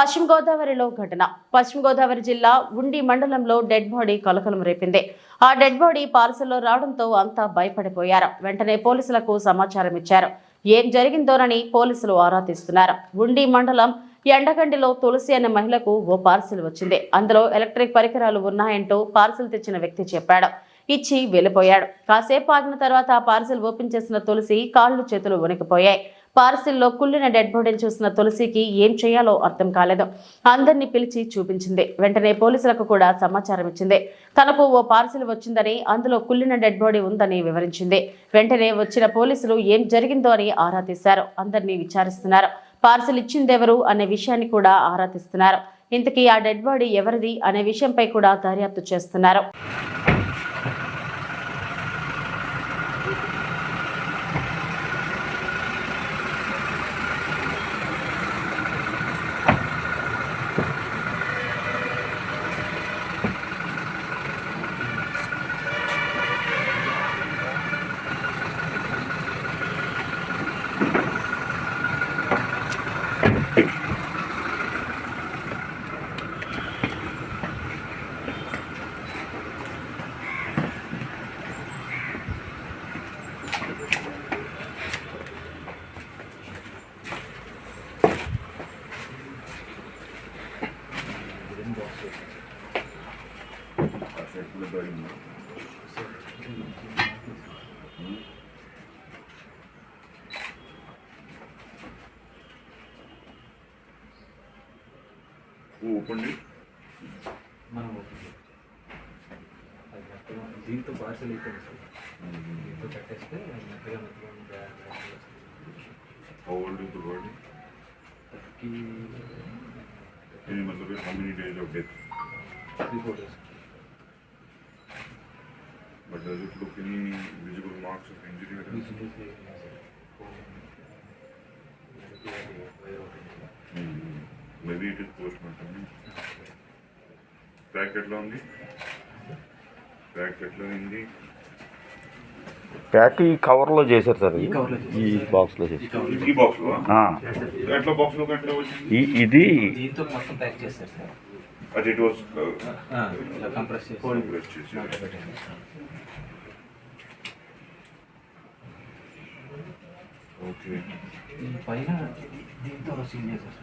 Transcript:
పశ్చిమ గోదావరిలో ఘటన. పశ్చిమ గోదావరి జిల్లా ఉండి మండలంలో డెడ్ బాడీ కలకలం రేపింది. ఆ డెడ్ బాడీ పార్సల్లో రావడంతో అంతా భయపడిపోయారు. వెంటనే పోలీసులకు సమాచారం ఇచ్చారు. ఏం జరిగిందోనని పోలీసులు ఆరా తీస్తున్నారు. ఉండి మండలం ఎండగండిలో తులసి అనే మహిళకు ఓ పార్సిల్ వచ్చింది. అందులో ఎలక్ట్రిక్ పరికరాలు ఉన్నాయంటూ పార్సిల్ తెచ్చిన వ్యక్తి చెప్పాడు. ఇచ్చి వెళ్ళిపోయాడు. కాసేపు ఆగిన తర్వాత ఆ పార్సిల్ ఓపెన్ చేసిన తులసి కాళ్ళు చేతులు వణికిపోయాయి. పార్సిల్లో కుళ్ళిన డెడ్ బాడీని చూసిన తులసికి ఏం చేయాలో అర్థం కాలేదు. అందరినీ పిలిచి చూపించింది. వెంటనే పోలీసులకు కూడా సమాచారం ఇచ్చింది. తనకు ఓ పార్సిల్ వచ్చిందని అందులో కుళ్ళిన డెడ్ బాడీ ఉందని వివరించింది. వెంటనే వచ్చిన పోలీసులు ఏం జరిగిందో అని ఆరా తీశారు. అందరినీ విచారిస్తున్నారు. పార్సిల్ ఇచ్చిందెవరు అనే విషయాన్ని కూడా ఆరా తీస్తున్నారు. ఇంతకీ ఆ డెడ్ బాడీ ఎవరిది అనే విషయంపై కూడా దర్యాప్తు చేస్తున్నారు. ఓపెన్ మనం ఓపెన్ చేయొచ్చు. అది మొత్తం దీంతో పార్సల్ అయిపోయింది సార్ దీంతో కట్టేస్తే మెత్తగా మెత్తగా ఇంకా ఓల్డ్ టు బాడీ థర్టీ ఇది मतलब how many days of death three four days But does it look any visible marks of injury at all? Hmm. Maybe it is postmortem. ఎట్లా ఉంది ప్యాక్ ఎట్లా ఉంది ప్యాక్ ఈ కవర్లో చేశారు సార్ ఈ చేశారు. బాక్స్లో చేశారు ఈ బాక్స్లో ఆ, ఎట్లా బాక్స్లో కంటే వచ్చింది ఈ ఇది దీంతో మొత్తం ప్యాక్ చేస్తారు సార్ అది ఇట్ వాస్ కంప్రెస్ చేసి. ఓకే పైన దీంతో సీల్ సార్